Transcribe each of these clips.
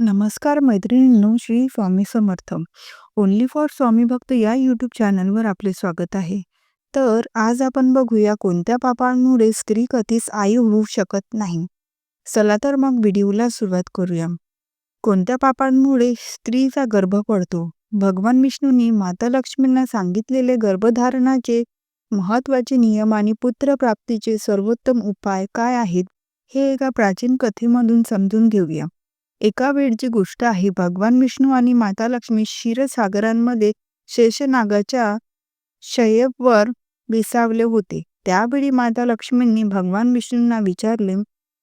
नमस्कार मैत्रिणींनो, Shri Swami Samarth. Only for Swami भक्त या यूट्यूब चॅनलवर आपले स्वागत आहे. तर आज आपण बघूया कोणत्या पापांमुळे स्त्री कधीच आई होऊ शकत नाही. चला तर मग व्हिडिओला सुरुवात करूया. कोणत्या पापांमुळे स्त्रीचा गर्भ पडतो? भगवान विष्णूंनी माता लक्ष्मींना सांगितलेले गर्भधारणाचे महत्त्वाचे नियम आणि पुत्रप्राप्तीचे सर्वोत्तम उपाय काय आहेत हे एका प्राचीन कथेमधून समजून घेऊया. एका वेळची गोष्ट आहे. भगवान विष्णू आणि माता लक्ष्मी क्षीरसागरांमध्ये शेषनागाच्या शयेवर विसावले होते. त्यावेळी माता लक्ष्मींनी भगवान विष्णूंना विचारले,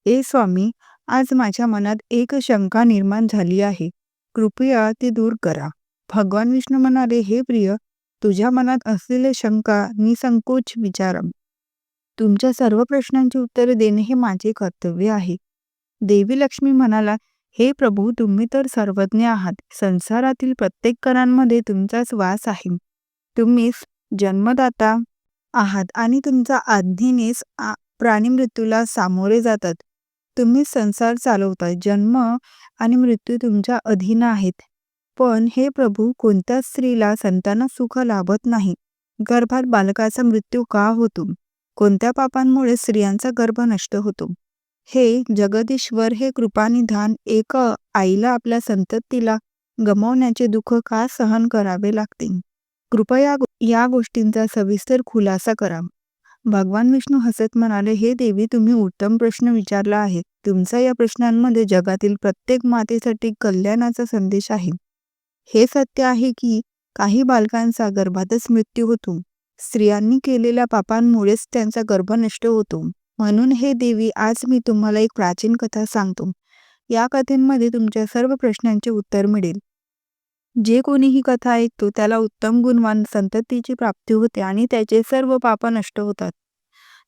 "हे स्वामी, आज माझ्या मनात एक शंका निर्माण झाली आहे. कृपया ती दूर करा." भगवान विष्णू म्हणाले, "हे प्रिय, तुझ्या मनात असलेले शंका निसंकोच विचारा. तुमच्या सर्व प्रश्नांची उत्तरे देणे हे माझे कर्तव्य आहे." देवी लक्ष्मी म्हणाला, "हे प्रभू, तुम्ही तर सर्वज्ञ आहात. संसारातील प्रत्येक कणांमध्ये तुमचाच वास आहे. तुम्हीच जन्मदाता आहात आणि तुमच्या आज्ञेनेच प्राणिमृत्यूला सामोरे जातात. तुम्हीच संसार चालवता. जन्म आणि मृत्यू तुमच्या अधीन आहेत. पण हे प्रभू, कोणत्याच स्त्रीला संतानात सुख लाभत नाही. गर्भात बालकाचा मृत्यू का होतो? कोणत्या पापांमुळे स्त्रियांचा गर्भ नष्ट होतो? हे जगदीश्वर, हे कृपानिधान, एक आईला आपल्या संततीला गमावण्याचे दुःख का सहन करावे लागते? कृपया या गोष्टींचा सविस्तर खुलासा करा." भगवान विष्णू हसत म्हणाले, "हे देवी, तुम्ही उत्तम प्रश्न विचारला आहे. तुमचा या प्रश्नांमध्ये जगातील प्रत्येक मातेसाठी कल्याणाचा संदेश आहे. हे सत्य आहे की काही बालकांचा गर्भातच मृत्यू होतो. स्त्रियांनी केलेल्या पापांमुळेच त्यांचा गर्भ नष्ट होतो. म्हणून हे देवी, आज मी तुम्हाला एक प्राचीन कथा सांगतो. या कथेमध्ये तुमच्या सर्व प्रश्नांचे उत्तर मिळेल. जे कोणी ही कथा ऐकतो त्याला उत्तम गुणवान संततीची प्राप्ती होते आणि त्याचे सर्व पाप नष्ट होतात."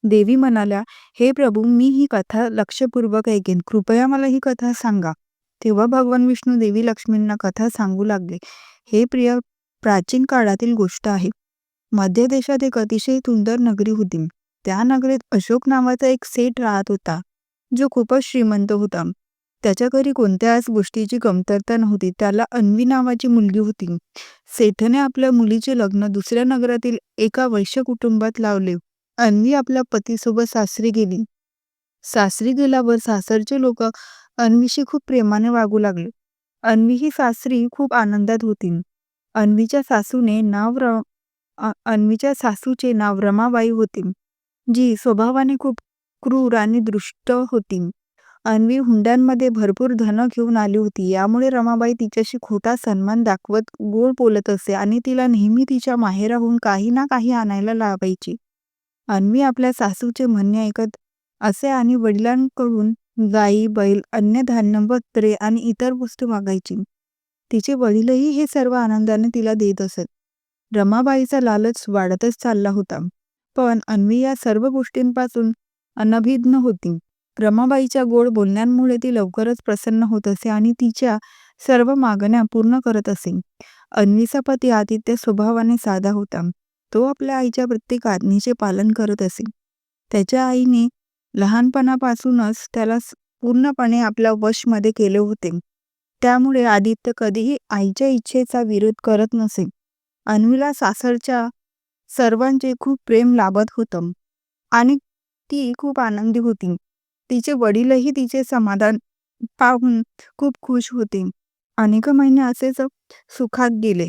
देवी म्हणाल्या, "हे प्रभू, मी ही कथा लक्षपूर्वक ऐकेन. कृपया मला ही कथा सांगा." तेव्हा भगवान विष्णू देवी लक्ष्मींना कथा सांगू लागले, "हे प्रिय, प्राचीन काळातील गोष्ट आहे. मध्य देशात एक अतिशय सुंदर नगरी होती. त्या नगरीत अशोक नावाचा एक सेठ राहत होता, जो खूपच श्रीमंत होता. त्याच्या घरी कोणत्याच गोष्टीची कमतरता नव्हती. त्याला अन्वी नावाची मुलगी होती. सेठने आपल्या मुलीचे लग्न दुसऱ्या नगरातील एका वैश्य कुटुंबात लावले. अन्वी आपल्या पतीसोबत सासरी गेली. सासरी गेल्यावर सासरचे लोक अन्वीशी खूप प्रेमाने वागू लागले. अन्वी ही सासरी खूप आनंदात होती. अन्वीच्या सासूने नाव र अन्वीच्या सासूचे नाव रमाबाई होते, जी स्वभावाने खूप क्रूर आणि दृष्ट होती. अन्वी हुंड्यांमध्ये भरपूर धन घेऊन आली होती. यामुळे रमाबाई तिच्याशी खोटा सन्मान दाखवत गोड बोलत असे आणि तिला नेहमी तिच्या माहेराहून काही ना काही आणायला लावायची. अन्वी आपल्या सासूचे म्हणणे ऐकत असे आणि वडिलांकडून गाई, बैल, अन्य धान्य, वस्त्रे आणि इतर वस्तू मागायची. तिचे वडीलही हे सर्व आनंदाने तिला देत असत. रमाबाईचा लालच वाढतच चालला होता. पण अन्वी या सर्व गोष्टींपासून अनभिज्ञ होती. रमाबाईच्या गोड बोलण्यांमुळे ती लवकरच प्रसन्न होत असे आणि तिच्या सर्व मागण्या पूर्ण करत असे. अन्वीचा पती आदित्य स्वभावाने साधा होता. तो आपल्या आईच्या प्रत्येक आज्ञेचे पालन करत असे. त्याच्या आईने लहानपणापासूनच त्याला पूर्णपणे आपल्या वशमध्ये केले होते. त्यामुळे आदित्य कधीही आईच्या इच्छेचा विरोध करत नसे. अन्वीला सासरच्या सर्वांचे खूप प्रेम लाभत होतं आणि ती खूप आनंदी होती. तिचे वडीलही तिचे समाधान पाहून खूप खुश होते. अनेक महिने असेच सुखात गेले.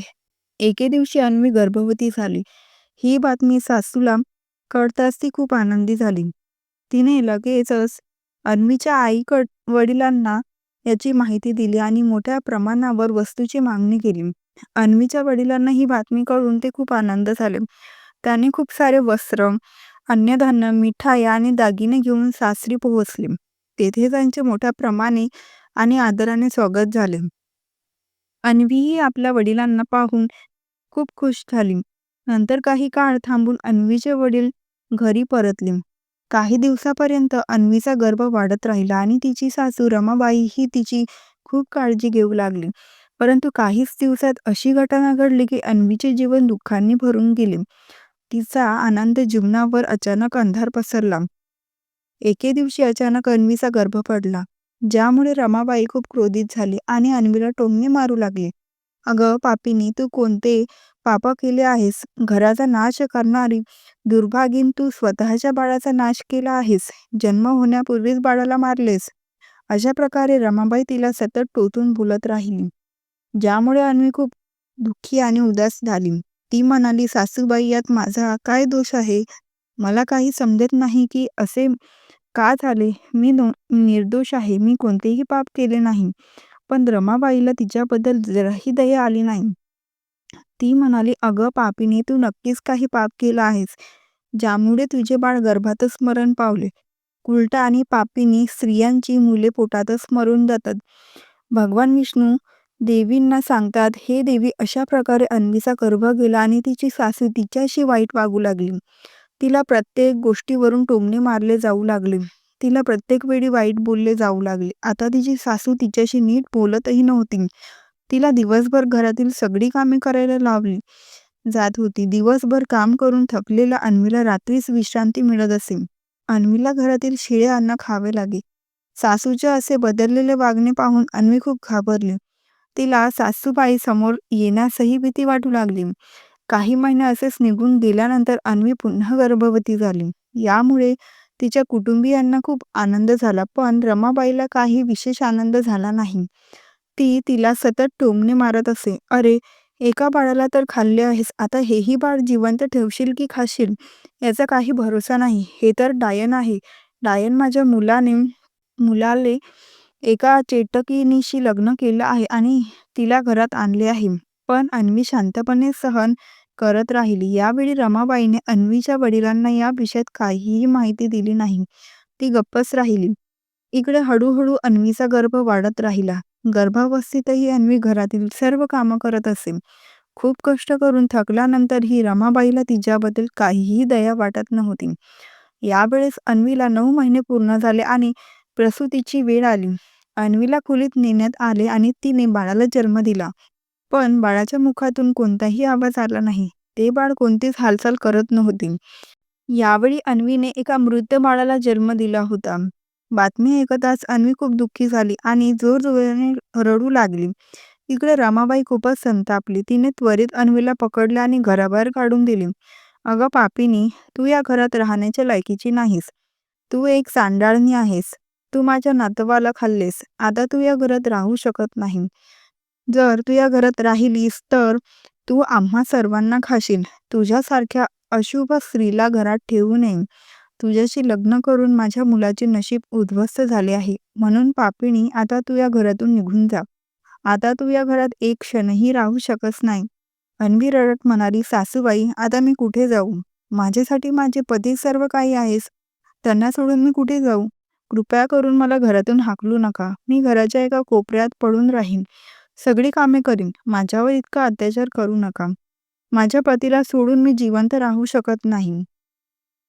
एके दिवशी अन्वी गर्भवती झाली. ही बातमी सासूला कळताच ती खूप आनंदी झाली. तिने लगेचच अन्वीच्या आईकड वडिलांना याची माहिती दिली आणि मोठ्या प्रमाणावर वस्तूची मागणी केली. अन्वीच्या वडिलांना ही बातमी कळून ते खूप आनंद झाले. त्याने खूप सारे वस्त्र, अन्नधान्य, मिठाई आणि दागिने घेऊन सासरी पोहोचले. तेथे त्यांचे मोठ्या प्रमाणे आणि आदराने स्वागत झाले. अन्वीही आपल्या वडिलांना पाहून खूप खुश झाली. नंतर काही काळ थांबून अन्वीचे वडील घरी परतले. काही दिवसापर्यंत अन्वीचा गर्भ वाढत राहिला आणि तिची सासू रमाबाई ही तिची खूप काळजी घेऊ लागली. परंतु काहीच दिवसात अशी घटना घडली की अन्वीचे जीवन दुःखांनी भरून गेले. तिचा आनंद जीवनावर अचानक अंधार पसरला. एके दिवशी अचानक अन्वीचा गर्भ पडला. ज्यामुळे रमाबाई खूप क्रोधित झाली आणि अन्वीला टोमणे मारू लागली. "अगं पापिनी, तू कोणते पाप केले आहेस? घराचा नाश करणारी दुर्भागीन तू स्वतःच्या बाळाचा नाश केला आहेस. जन्म होण्यापूर्वीच बाळाला मारलेस." अशा प्रकारे रमाबाई तिला सतत टोचून बोलत राहिली. ज्यामुळे अन्वी खूप दुःखी आणि उदास झाली. ती म्हणाली, "सासूबाई, यात माझा काय दोष आहे? मला काही समजत नाही की असे का झाले? मी निर्दोष आहे. मी कोणतेही पाप केले नाही." पण रमाबाईला तिच्याबद्दल जराही दया आली नाही. ती म्हणाली, "अगं पापीने तू नक्कीच काही पाप केलं आहेस, ज्यामुळे तुझे बाळ गर्भातच मरण पावले. उलटा आणि पापीनी स्त्रियांची मुले पोटातच मरून जातात." भगवान विष्णू देवींना सांगतात, "हे देवी, अशा प्रकारे अन्वीचा गर्भ गेला आणि तिची सासू तिच्याशी वाईट वागू लागली. तिला प्रत्येक गोष्टीवरून टोमणे मारले जाऊ लागले. तिला प्रत्येक वेळी वाईट बोलले जाऊ लागले. आता तिची सासू तिच्याशी नीट बोलतही नव्हती. तिला दिवसभर घरातील सगळी कामे करायला लावली जात होती. दिवसभर काम करून थकलेला अन्वीला रात्रीच विश्रांती मिळत असे. अन्वीला घरातील शिळे अन्न खावे लागे. सासूच्या असे बदललेले वागणे पाहून अन्वी खूप घाबरली. तिला सासूबाई समोर येण्यासही भीती वाटू लागली. काही महिने असेच निघून गेल्यानंतर अन्वी पुन्हा गर्भवती झाली. यामुळे तिच्या कुटुंबियांना खूप आनंद झाला, पण रमाबाईला काही विशेष आनंद झाला नाही. ती तिला सतत टोमणे मारत असे. "अरे, एका बाळाला तर खाल्ले आहेस, आता हेही बाळ जिवंत ठेवशील की खाशील, याचा काही भरोसा नाही. हे तर डायन आहे. डायन माझ्या मुलाने मुलाले एका चेटकीनीशी लग्न केलं आहे आणि तिला घरात आणले आहे." पण अन्वी शांतपणे सहन करत राहिली. यावेळी रमाबाईने अन्वीच्या वडिलांना या विषयात काहीही माहिती दिली नाही. ती गप्पच राहिली. इकडे हळूहळू अन्वीचा गर्भ वाढत राहिला. गर्भावस्थेतही अन्वी घरातील सर्व कामं करत असे. खूप कष्ट करून थकल्यानंतरही रमाबाईला तिच्याबद्दल काहीही दया वाटत नव्हती. यावेळेस अन्वीला नऊ महिने पूर्ण झाले आणि प्रसूतीची वेळ आली. अन्वीला खोलीत नेण्यात आले आणि तिने बाळाला जन्म दिला. पण बाळाच्या मुखातून कोणताही आवाज आला नाही. ते बाळ कोणतीच हालचाल करत नव्हते. यावेळी अन्वीने एका मृत बाळाला जन्म दिला होता. बातमी ऐकताच अन्वी खूप दुःखी झाली आणि जोरजोराने रडू लागली. इकडे रमाबाई खूपच संतापली. तिने त्वरित अन्वीला पकडले आणि घराबाहेर काढून दिली. "अगं पापिनी, तू या घरात राहण्याच्या लायकीची नाहीस. तू एक सांडाळणी आहेस. तू माझ्या नातवाला खाल्लेस. आता तू या घरात राहू शकत नाही. जर तू या घरात राहिलीस तर तू आम्हा सर्वांना खाशील. तुझ्यासारख्या अशुभ स्त्रीला घरात ठेवू नये. तुझ्याशी लग्न करून माझ्या मुलाचे नशीब उद्ध्वस्त झाले आहे. म्हणून पापिणी, आता तू या घरातून निघून जा. आता तू या घरात एक क्षणही राहू शकत नाही." अनबी रडत म्हणाली, "सासूबाई, आता मी कुठे जाऊ? माझ्यासाठी माझे पती सर्व काही आहेस. त्यांना सोडून मी कुठे जाऊ? कृपया करून मला घरातून हाकलू नका. मी घराच्या एका कोपऱ्यात पडून राहीन. सगळी कामे करीन. माझ्यावर इतका अत्याचार करू नका. माझ्या पतीला सोडून मी जिवंत राहू शकत नाही."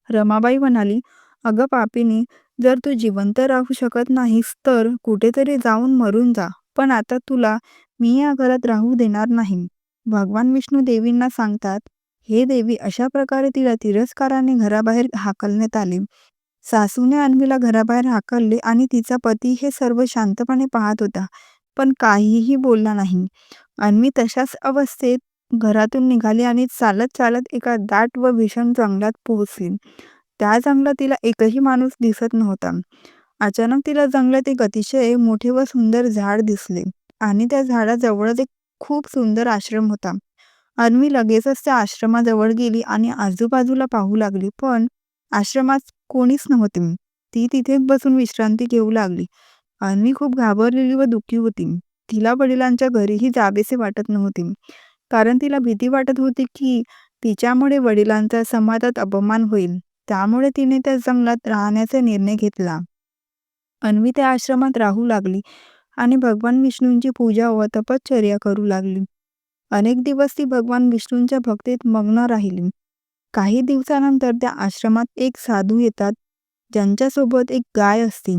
रमाबाई म्हणाली, "अगं पापिनी, जर तू जिवंत राहू शकत नाहीस तर कुठेतरी जाऊन मरून जा. पण आता तुला मी या घरात राहू देणार नाही." भगवान विष्णू देवींना सांगतात, "हे देवी, अशा प्रकारे तिला तिरस्काराने घराबाहेर हाकलण्यात आले." सासूने अन्वीला घराबाहेर हाकलले आणि तिचा पती हे सर्व शांतपणे पाहत होता, पण काहीही बोलला नाही. अन्वी तशाच अवस्थेत घरातून निघाली आणि चालत चालत एका दाट व भीषण जंगलात पोहोचली. त्या जंगलात तिला एकही माणूस दिसत नव्हता. अचानक तिला जंगलात एक अतिशय मोठे व सुंदर झाड दिसले आणि त्या झाडाजवळच एक खूप सुंदर आश्रम होता. अन्वी लगेचच त्या आश्रमाजवळ गेली आणि आजूबाजूला पाहू लागली, पण आश्रमात कोणीच नव्हते. ती तिथेच बसून विश्रांती घेऊ लागली. अन्वी खूप घाबरलेली व दुःखी होती. तिला वडिलांच्या घरीही जावेसे वाटत नव्हते, कारण तिला भीती वाटत होती की तिच्यामुळे वडिलांचा समाजात अपमान होईल. त्यामुळे तिने त्या जंगलात राहण्याचा निर्णय घेतला. अन्वी त्या आश्रमात राहू लागली आणि भगवान विष्णूंची पूजा व तपश्चर्या करू लागली. अनेक दिवस ती भगवान विष्णूंच्या भक्तीत मग्न राहिली. काही दिवसानंतर त्या आश्रमात एक साधू येतात, ज्यांच्यासोबत एक गाय असते.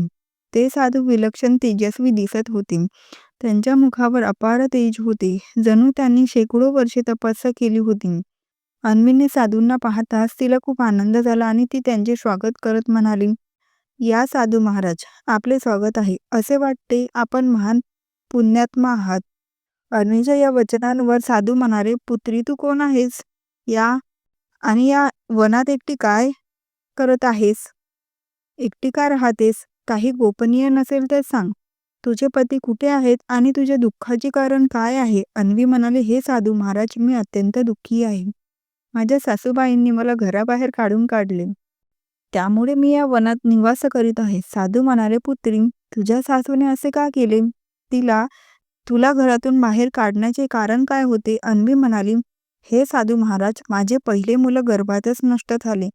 ते साधू विलक्षण तेजस्वी दिसत होते. त्यांच्या मुखावर अपार तेज होते, जणू त्यांनी शेकडो वर्षे तपस्या केली होती. अन्वीने साधूंना पाहताच तिला खूप आनंद झाला आणि ती त्यांचे स्वागत करत म्हणाली, या साधू महाराज आपले स्वागत आहे असे वाटते आपण महान पुण्यात्मा आहात अन्वीच्या या वचनांवर साधू म्हणाले पुत्री तू कोण आहेस या आणि या वनात एकटी काय करत आहेस? एकटी का राहतेस? काही गोपनीय नसेल तर सांग. तुझे पती कुठे आहेत आणि तुझ्या दुःखाचे कारण काय आहे? अन्वी म्हणाले हे साधू महाराज मी अत्यंत दुःखी आहे. माझ्या सासूबाईंनी मला घराबाहेर काढून काढले. त्यामुळे मी या वनात निवास करीत आहे. साधू म्हणाले पुत्री तुझ्या सासूने असे का केले? तिला तुला घरातून बाहेर काढण्याचे कारण काय होते? अन्वी म्हणाली हे साधू महाराज माझे पहिले मुलं गर्भातच नष्ट झाले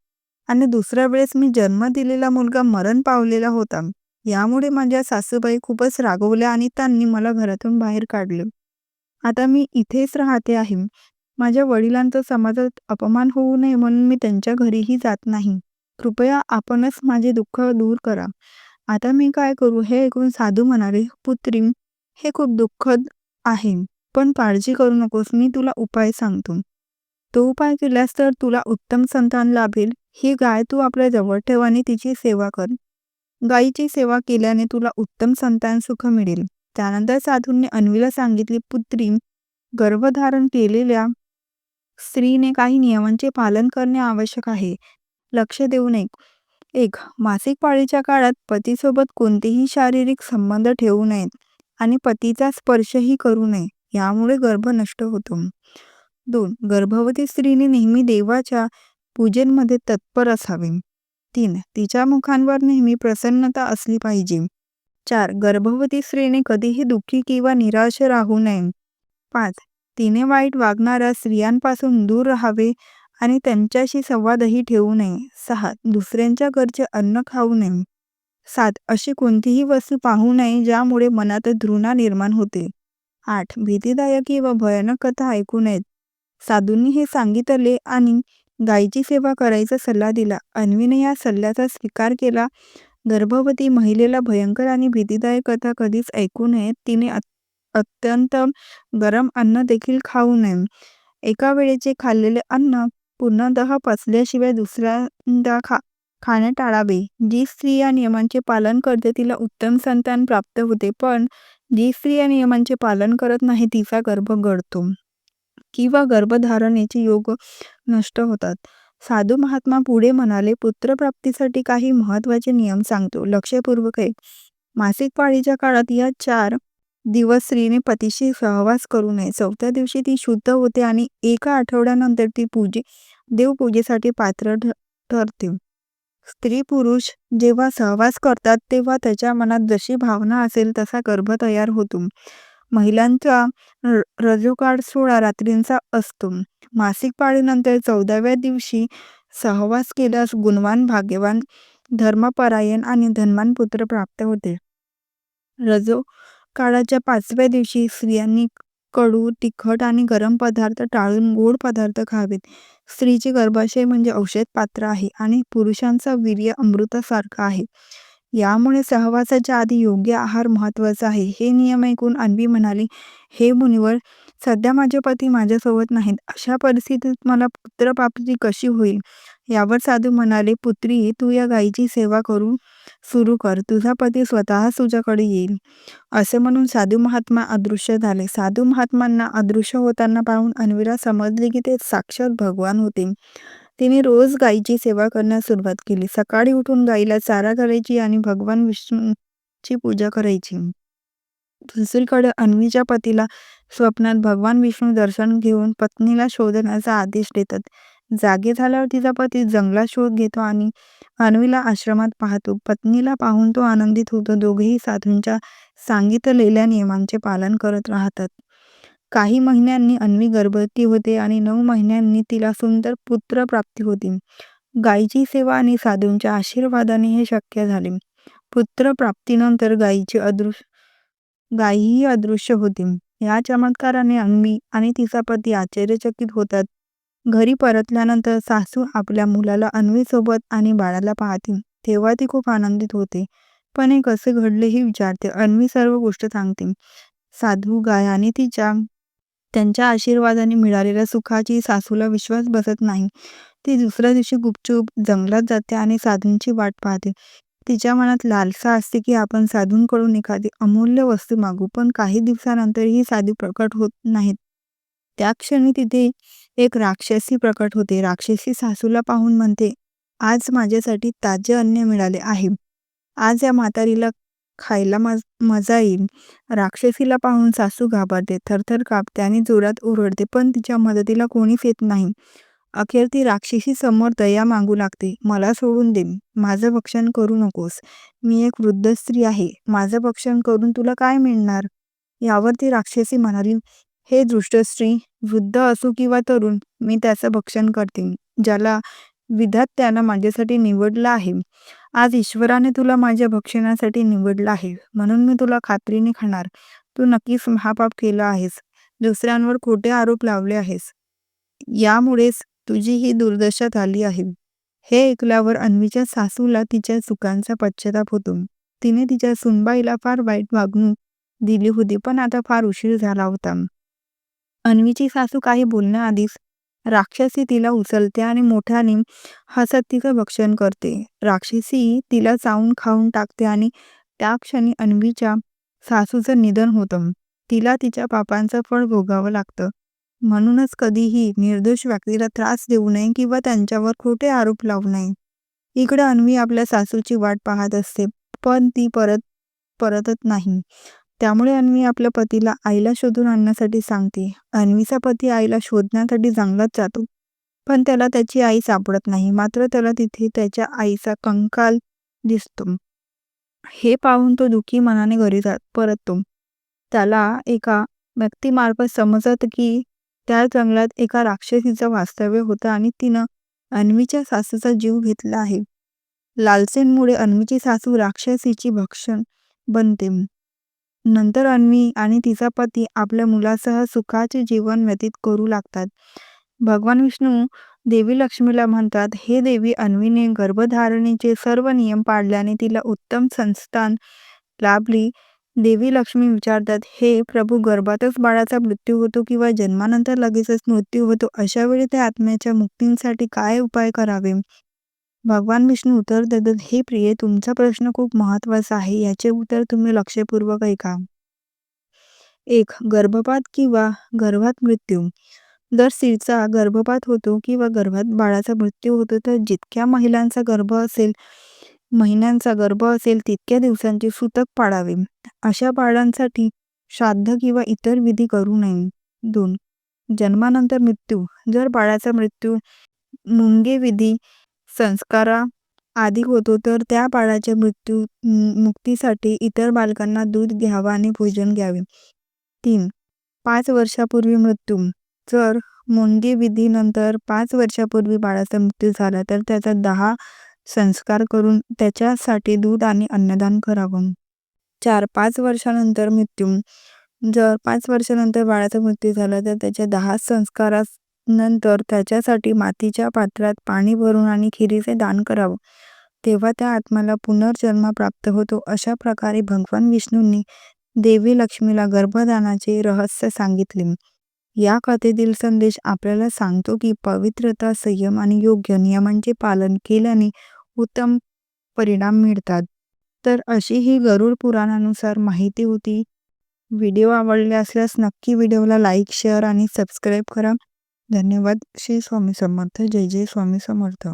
आणि दुसऱ्या वेळेस मी जन्म दिलेला मुलगा मरण पावलेला होता. यामुळे माझ्या सासूबाई खूपच रागवल्या आणि त्यांनी मला घरातून बाहेर काढले. आता मी इथेच राहते आहे. माझ्या वडिलांचा समाजात अपमान होऊ नये म्हणून मी त्यांच्या घरीही जात नाही. कृपया आपणच माझे दुःख दूर करा. आता मी काय करू हे ऐकून साधू म्हणाले पुत्री हे खूप दुःखद आहे. पण काळजी करू नकोस मी तुला उपाय सांगतो. तो उपाय केल्यास तर तुला उत्तम संतान लाभेल. ही गाय तू आपल्या जवळ ठेव आणि तिची सेवा कर. गायीची सेवा केल्याने तुला उत्तम संतान सुख मिळेल. त्यानंतर साधूंनी अन्वीला सांगितले पुत्री गर्भधारण केलेल्या स्त्रीने काही नियमांचे पालन करणे आवश्यक आहे. लक्ष देऊ नये. एक मासिक पाळीच्या काळात पतीसोबत कोणतेही शारीरिक संबंध ठेवू नयेत आणि पतीचा स्पर्शही करू नये. यामुळे गर्भ नष्ट होतो. दोन गर्भवती स्त्रीने नेहमी देवाच्या पूजेमध्ये तत्पर असावे. तीन तिच्या मुखांवर नेहमी प्रसन्नता असली पाहिजे. चार गर्भवती स्त्रीने कधीही दुःखी किंवा निराश राहू नये. पाच तिने वाईट वागणाऱ्या स्त्रियांपासून दूर राहावे आणि त्यांच्याशी संवादही ठेवू नये. सहा दुसऱ्यांच्या घरचे अन्न खाऊ नये. सात अशी कोणतीही वस्तू पाहू नये ज्यामुळे मनात धृणा निर्माण होते. आठ भीतीदायक किंवा भयानक कथा ऐकू नयेत. साधूंनी हे सांगितले आणि गायीची सेवा करायचा सल्ला दिला. अन्वीने या सल्ल्याचा स्वीकार केला. गर्भवती महिलेला भयंकर आणि भीतीदायक कथा कधीच ऐकू नयेत तिने अत्यंत गरम अन्न देखील खाऊ नये. एका वेळेचे खाल्लेले अन्न पूर्णतः पचल्याशिवाय दुसऱ्यांदा खा खाणे टाळावे. जी स्त्री या नियमांचे पालन करते तिला उत्तम संतान प्राप्त होते. पण जी स्त्री या नियमांचे पालन करत नाही तिचा गर्भ गळतो. किंवा गर्भधारणेचे योग नष्ट होतात. साधू महात्मा पुढे म्हणाले पुत्रप्राप्तीसाठी काही महत्त्वाचे नियम सांगतो. लक्षपूर्वक आहे मासिक पाळीच्या काळात या चार दिवस स्त्रीने पतीशी सहवास करू नये. चौथ्या दिवशी ती शुद्ध होते आणि एका आठवड्यानंतर ती पूजे देवपूजेसाठी पात्र ठरते. स्त्री पुरुष जेव्हा सहवास करतात तेव्हा त्याच्या मनात जशी भावना असेल तसा गर्भ तयार होतो. महिलांचा रजोकाळ सोळा रात्रींचा असतो. मासिक पाळीनंतर चौदाव्या दिवशी सहवास केल्यास गुणवान भाग्यवान धर्मपरायण आणि धनवान पुत्र प्राप्त होते. रजो काळाच्या पाचव्या दिवशी स्त्रियांनी कडू तिखट आणि गरम पदार्थ टाळून गोड पदार्थ खावेत. स्त्रीचे गर्भाशय म्हणजे औषध पात्र आहे आणि पुरुषांचा वीर्य अमृतासारखा आहे. यामुळे सहवासाच्या आधी योग्य आहार महत्त्वाचा आहे. हे नियम ऐकून अन्वी म्हणाली हे मुनिवर सध्या माझे पती माझ्यासोबत नाहीत. अशा परिस्थितीत मला पुत्रप्राप्ती कशी होईल? यावर साधू म्हणाले पुत्री तू या गायीची सेवा करू सुरू कर. तुझा पती स्वतः तुझ्याकडे येईल. असे म्हणून साधू महात्मा अदृश्य झाले. साधू महात्मांना अदृश्य होताना पाहून अन्वीला समजले की ते साक्षात भगवान होते. तिने रोज गायीची सेवा करण्यास सुरुवात केली. सकाळी उठून गायीला चारा करायची आणि भगवान विष्णूची पूजा करायची. दुसरीकडे अन्वीच्या पतीला स्वप्नात भगवान विष्णू दर्शन घेऊन पत्नीला शोधण्याचा आदेश देतात. जागे झाल्यावर तिचा पती जंगलात शोध घेतो आणि अन्वीला आश्रमात पाहतो. पत्नीला पाहून तो आनंदित होतो. दोघेही साधूंच्या सांगितलेल्या नियमांचे पालन करत राहतात. काही महिन्यांनी अन्वी गर्भवती होते आणि नऊ महिन्यांनी तिला सुंदर पुत्र प्राप्ती होती. गायीची सेवा आणि साधूंच्या आशीर्वादाने हे शक्य झाले. पुत्र प्राप्तीनंतर गायीची अदृश्य गायीही अदृश्य होती. या चमत्काराने अन्वी आणि तिचा पती आश्चर्यचकित होतात. घरी परतल्यानंतर सासू आपल्या मुलाला अन्वीसोबत आणि बाळाला पाहते. तेव्हा ती खूप आनंदित होते. पण हे कसे घडले हे विचारते. अन्वी सर्व गोष्ट सांगते. साधू गाय आणि तिच्या त्यांच्या आशीर्वादाने मिळालेल्या सुखाची सासूला विश्वास बसत नाही. ती दुसऱ्या दिवशी गुपचूप जंगलात जाते आणि साधूंची वाट पाहते. तिच्या मनात लालसा असते की आपण साधूंकडून एखादी अमूल्य वस्तू मागू पण काही दिवसानंतर ही साधू प्रकट होत नाहीत. त्या क्षणी तिथे एक राक्षसी प्रकट होते. राक्षसी सासूला पाहून म्हणते आज माझ्यासाठी ताजे अन्न मिळाले आहे. आज या म्हातारीला खायला मज मजा येईल. राक्षसीला पाहून सासू घाबरते. थरथर कापते आणि जोरात ओरडते पण तिच्या मदतीला कोणीच येत नाही. अखेर ती राक्षसी समोर दया मागू लागते. मला सोडून दे. माझं भक्षण करू नकोस. मी एक वृद्ध स्त्री आहे. माझं भक्षण करून तुला काय मिळणार? यावर ती राक्षसी म्हणाली हे दृष्ट स्त्री वृद्ध असो किंवा तरुण मी त्याचं भक्षण करते. ज्याला विधात्यानं माझ्यासाठी निवडलं आहे. आज ईश्वराने तुला माझ्या भक्षणासाठी निवडलं आहे. म्हणून मी तुला खात्रीने खाणार. तू नक्कीच महापाप केला आहेस. दुसऱ्यांवर खोटे आरोप लावले आहेस. यामुळेच तुझी ही दुर्दशा झाली आहे. हे ऐकल्यावर अन्वीच्या सासूला तिच्या चुकांचा पश्चाताप होतो. तिने तिच्या सुनबाईला फार वाईट वागणूक दिली होती पण आता फार उशीर झाला होता. अन्वीची सासू काही बोलण्याआधीच राक्षसी तिला उचलते आणि मोठ्याने हसत तिचं भक्षण करते. राक्षसी तिला चावून खाऊन टाकते आणि त्या क्षणी अन्वीच्या सासूचं निधन होतं. तिला तिच्या पापांचं फळ भोगावं लागतं. म्हणूनच कधीही निर्दोष व्यक्तीला त्रास देऊ नये किंवा त्यांच्यावर खोटे आरोप लावू नये. इकडे अन्वी आपल्या सासूची वाट पाहत असते पण ती परत परतत नाही. त्यामुळे अन्वी आपल्या पतीला आईला शोधून आणण्यासाठी सांगते. अन्वीचा पती आईला शोधण्यासाठी जंगलात जातो पण त्याला त्याची आई सापडत नाही. मात्र त्याला तिथे त्याच्या आईचा कंकाल दिसतो. हे पाहून तो दुःखी मनाने घरी जात परततो. त्याला एका व्यक्तीमार्फत समजत की त्या जंगलात एका राक्षसीचं वास्तव्य होतं आणि तिनं अन्वीच्या सासूचा जीव घेतला आहे. लालसेनमुळे अन्वीची सासू राक्षसीची भक्षण बनते. नंतर अन्वी आणि तिचा पती आपल्या मुलासह सुखाचे जीवन व्यतीत करू लागतात. भगवान विष्णू देवी लक्ष्मीला म्हणतात हे देवी अन्वीने गर्भधारणेचे सर्व नियम पाळल्याने तिला उत्तम संस्थान लाभली. देवी लक्ष्मी विचारतात हे प्रभू गर्भातच बाळाचा मृत्यू होतो किंवा जन्मानंतर लगेचच मृत्यू होतो अशा वेळी त्या आत्म्याच्या मुक्तींसाठी काय उपाय करावे? भगवान विष्णू उत्तर देतात हे प्रिय तुमचा प्रश्न खूप महत्त्वाचा आहे याचे उत्तर तुम्ही लक्षपूर्वक ऐका. एक गर्भपात किंवा गर्भात मृत्यू. जर स्त्रीचा गर्भपात होतो किंवा गर्भात बाळाचा मृत्यू होतो तर जितक्या महिलांचा गर्भ असेल महिन्यांचा गर्भ असेल तितक्या दिवसांचे सुतक पाळावे अशा बाळांसाठी श्राद्ध किंवा इतर विधी करू नये. दोन जन्मानंतर मृत्यू. जर बाळाचा मृत्यू मुंगे विधी संस्कारा आधी होतो तर त्या बाळाच्या मृत्यू मुक्तीसाठी इतर बालकांना दूध घ्यावं आणि भोजन घ्यावे. तीन पाच वर्षापूर्वी मृत्यू. जर मुंगे विधीनंतर पाच वर्षापूर्वी बाळाचा मृत्यू झाला तर त्याचा दहा संस्कार करून त्याच्यासाठी दूध आणि अन्नदान करावं. चार पाच वर्षानंतर मृत्यू. जर पाच वर्षानंतर बाळाचा मृत्यू झाला तर त्याच्या दहा संस्कारानंतर त्याच्यासाठी मातीच्या पात्रात पाणी भरून आणि खिरीचे दान करावं. तेव्हा त्या आत्म्याला पुनर्जन्म प्राप्त होतो अशा प्रकारे भगवान विष्णूंनी देवी लक्ष्मीला गर्भदानाचे रहस्य सांगितले. या कथेतील संदेश आपल्याला सांगतो की पवित्रता संयम आणि योग्य नियमांचे पालन केल्याने उत्तम परिणाम मिळतात. तर अशी ही गरुड पुराणानुसार माहिती होती. व्हिडिओ आवडले असल्यास नक्की व्हिडिओला लाईक शेअर आणि सबस्क्राईब करा. धन्यवाद. श्री स्वामी समर्थ. जय जय स्वामी समर्थ.